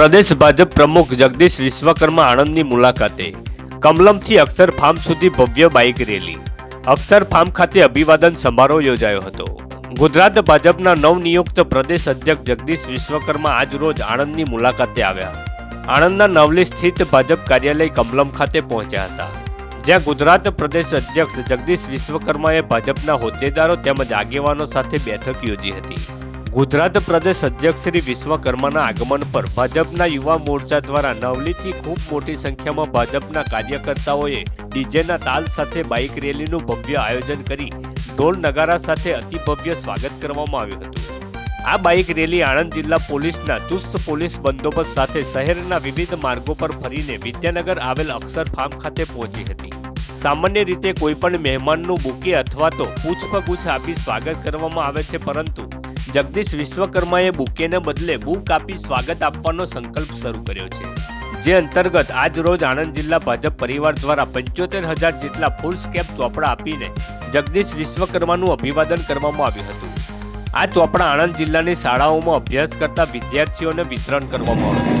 પ્રદેશ ભાજપ પ્રમુખ જગદીશ વિશ્વકર્મા આણંદની મુલાકાતે. કમલમથી અક્ષર ફાર્મ સુધી ભવ્ય બાઇક રેલી. અક્ષર ફાર્મ ખાતે અભિવાદન સમારોહ યોજાયો હતો. ગુજરાત ભાજપના નવનિયુક્ત પ્રદેશ અધ્યક્ષ જગદીશ વિશ્વકર્મા આજ રોજ આણંદની મુલાકાતે આવ્યા. આણંદના નવલી સ્થિત ભાજપ કાર્યાલય કમલમ ખાતે પહોંચ્યા હતા. જ્યાં ગુજરાત પ્રદેશ અધ્યક્ષ જગદીશ વિશ્વકર્માએ ભાજપના હોદ્દેદારો તેમજ આગેવાનો સાથે બેઠક યોજી હતી. ગુજરાત પ્રદેશ અધ્યક્ષ શ્રી વિશ્વકર્માના આગમન પર ભાજપના યુવા મોરચા દ્વારા નવલીથી ખૂબ મોટી સંખ્યામાં ભાજપના કાર્યકર્તાઓએ ડીજેના તાલ સાથે બાઇક રેલીનું ભવ્ય આયોજન કરી ઢોલ નગારા સાથે અતિ ભવ્ય સ્વાગત કરવામાં આવ્યું હતું. આ બાઇક રેલી આણંદ જિલ્લા પોલીસના ચુસ્ત પોલીસ બંદોબસ્ત સાથે શહેરના વિવિધ માર્ગો પર ફરીને વિદ્યાનગર આવેલ અક્ષર ફાર્મ ખાતે પહોંચી હતી. સામાન્ય રીતે કોઈપણ મહેમાનનું બુકે અથવા તો પૂછપગુછ આપી સ્વાગત કરવામાં આવે છે, પરંતુ જગદીશ વિશ્વકર્માએ બુકેને બદલે બુક આપી સ્વાગત આપવાનો સંકલ્પ શરૂ કર્યો છે. જે અંતર્ગત આજ રોજ આણંદ જિલ્લા ભાજપ પરિવાર દ્વારા પંચોતેર હજાર જેટલા ફૂલ સ્કેપ ચોપડા આપીને જગદીશ વિશ્વકર્માનું અભિવાદન કરવામાં આવ્યું હતું. આ ચોપડા આણંદ જિલ્લાની શાળાઓમાં અભ્યાસ કરતા વિદ્યાર્થીઓને વિતરણ કરવામાં આવ્યું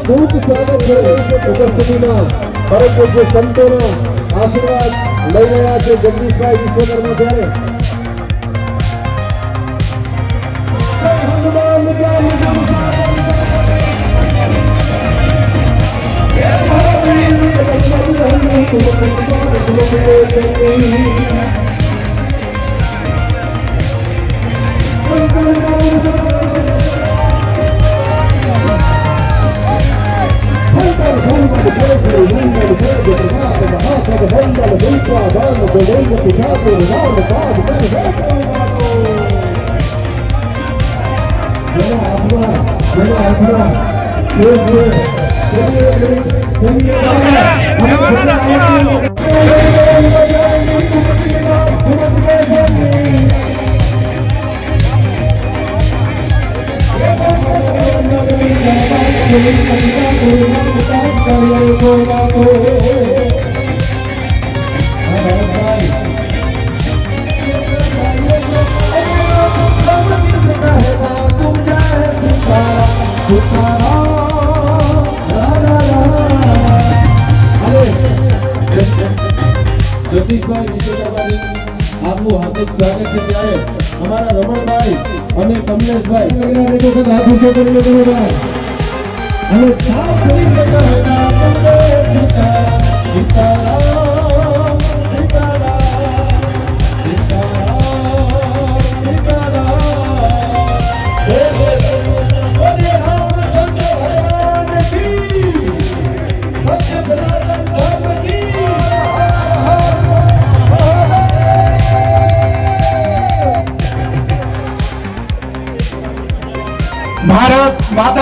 અદ્ભુત સ્વાગત છે ઉપસ્થિતિમાં પરમ પૂજ્ય સંતોના આશીર્વાદ લઈ રહ્યા છે જગદીશભાઈ વિશ્વકર્મા ત્યારે Ricardo, Laura, Bob, Benny, Benny, Benny, Benny, Benny, Benny, જગદીશભાઈ વિશ્વકર્માજી આપનું હાર્દિક સ્વાગત છે ત્યારે અમારા રમણભાઈ અને કમલેશભાઈ કરીને દેખો કે હાથ ઊંચો કરીને કરો ભાઈ અને સાફ કરી શકા હે ના તમને સીતારામ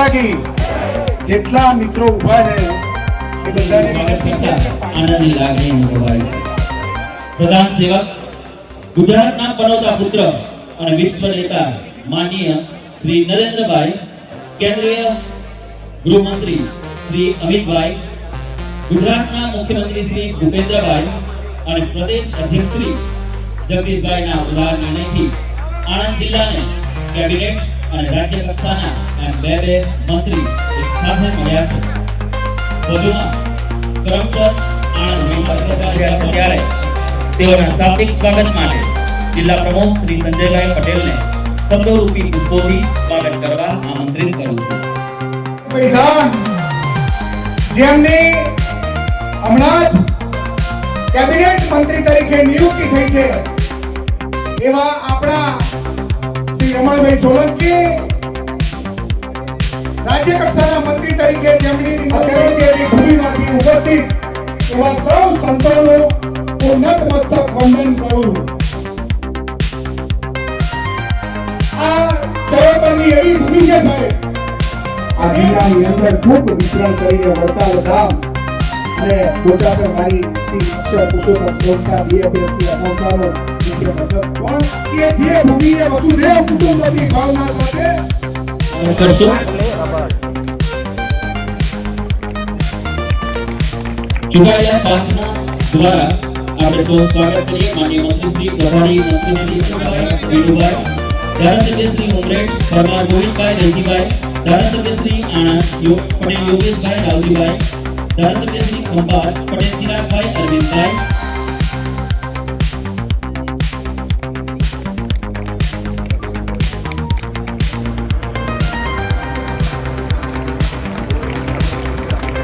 માતા કી જેટલા મિત્રો ઊભા છે એ બધાને આનંદની લાગણી અનુભવાય છે. પ્રધાન સેવક, ગુજરાતના પનોતા પુત્ર અને વિશ્વ નેતા માનીય શ્રી નરેન્દ્રભાઈ કેન્દ્રીય ગૃહમંત્રી શ્રી અમિતભાઈ, ગુજરાતના મુખ્યમંત્રી શ્રી ભૂપેન્દ્રભાઈ અને પ્રદેશ અધ્યક્ષ શ્રી જગદીશભાઈના ઉદાર નિર્ણયથી આણંદ જિલ્લાને કેબિનેટ અને રાજ્ય કક્ષાના એમ બે બે મંત્રી એક સાથે મળ્યા છે. વધુમાં કરમસદ આણંદ વિભાગ ત્યારે તેઓના શાબ્દિક સ્વાગત માટે જિલ્લા પ્રમુખ શ્રી સંજયભાઈ પટેલને શબ્દરૂપી પુષ્પોથી સ્વાગત કરવા આમંત્રિત કરું છું. પૈસા જેમની હમણાં જ કેબિનેટ મંત્રી તરીકે નિયુક્તિ થઈ છે એવા આપણા શ્રી રમણભાઈ સોલંકી રાજ્ય કક્ષાના મંત્રી તરીકે જેમની આચરણની ભૂમિમાંથી ઉપસ્થિત એવા સૌ સંતોનું હું નતમસ્તક વંદન કરું આ ચરોતરની એવી ભૂમિ છે સાહેબ આ જિલ્લાની અંદર ખૂબ વિચરણ કરીને વડતાલ ગામ અને બોચાસર મારી શ્રી અક્ષર પુરુષોત્તમ સંસ્થા બીએફએસસી અમોકાનો મુખ્ય મથક પણ કે જે ભૂમિએ વસુદેવ કુટુંબની ભાવના સાથે કરશું ચૂંટાયેલા પાંચના દ્વારા આપણે સૌ સ્વાગત કરીએ માનનીય મંત્રી શ્રી પ્રભારી મંત્રી શ્રી ઈશ્વરભાઈ વિનુભાઈ ધારાસભ્ય શ્રી ઉમરેડ પરમાર ગોવિંદભાઈ રેજીભાઈ ધારાસભ્ય શ્રી આણંદ યો- પટેલ યોગેશભાઈ રાવજીભાઈ ધારાસભ્ય શ્રી ખંભાત પટેલ ચિરાગભાઈ Arvindbhai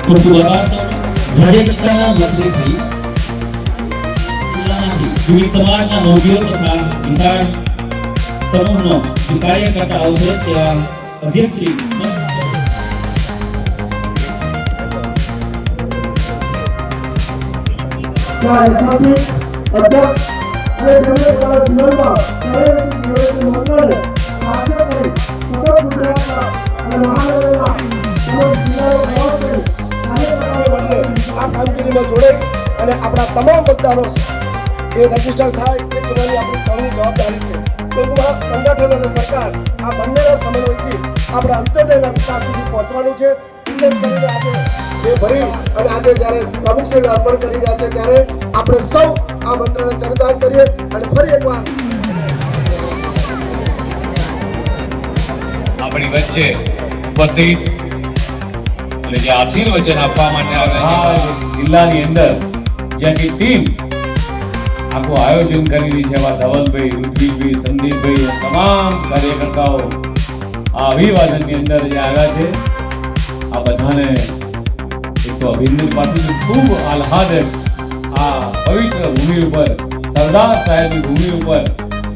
perjuangan jadi kesalahan matrisi duit semuanya mobil tentang bisa semuanya supaya kata Auset ya dia sih આ કામગીરીમાં જોડાઈ અને આપણા તમામ મતદારો એ રજિસ્ટર થાય એ જોવાની આપણી સૌની જવાબદારી છે. ટૂંકમાં સંગઠન અને સરકાર આ બંનેના સમન્વયથી આપણા અંત્યોદયના વિકાસ સુધી પહોંચવાનું છે. વિશેષ કરીને આજે એ ભરી અને આજે જ્યારે પ્રમુખશ્રીને અર્પણ કરી રહ્યા છે ત્યારે આપણે સૌ આ મંત્રને ચરિતાર્થ કરીએ અને ફરી એકવાર છે ઉપસ્થિત એટલે જે આશીર્વચન આપવા માટે આવ્યા છે. જિલ્લાની અંદર જેની ટીમ આખું આયોજન કરી રહી છે, એવા ધવલભાઈ ઋત્વિકભાઈ સંદીપભાઈ તમામ કાર્યકર્તાઓ આ અભિવાદનની અંદર જે આવ્યા છે. આ બધાને એક તો અભિનંદન પાઠવું ખૂબ આહ્લાદક આ પવિત્ર ભૂમિ ઉપર, સરદાર સાહેબની ભૂમિ ઉપર,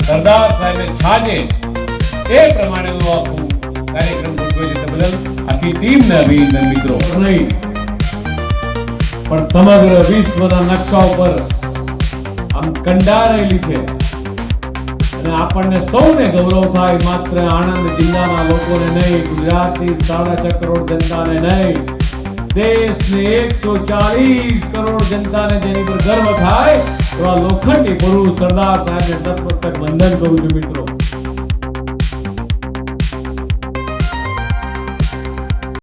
સરદાર સાહેબે છાજે એ પ્રમાણેનું આખું કાર્યક્રમ ગોઠવ્યો છે બદલ આખી ટીમને અભિનંદન મિત્રો. નહીં પણ સમગ્ર વિશ્વના નકશા ઉપર આમ કંડારેલી છે. અને આપણને સૌને ગૌરવ થાય માત્ર આણંદ જિલ્લાના લોકોને નહીં, ગુજરાતની સાડા છ કરોડ જનતાને નહીં. દેશની એકસો ચાલીસ કરોડ જનતાને જેની પર ગર્વ થાય એવા લોખંડી ગુરુ સરદાર સાહેબને નતમસ્તક વંદન કરું છું મિત્રો.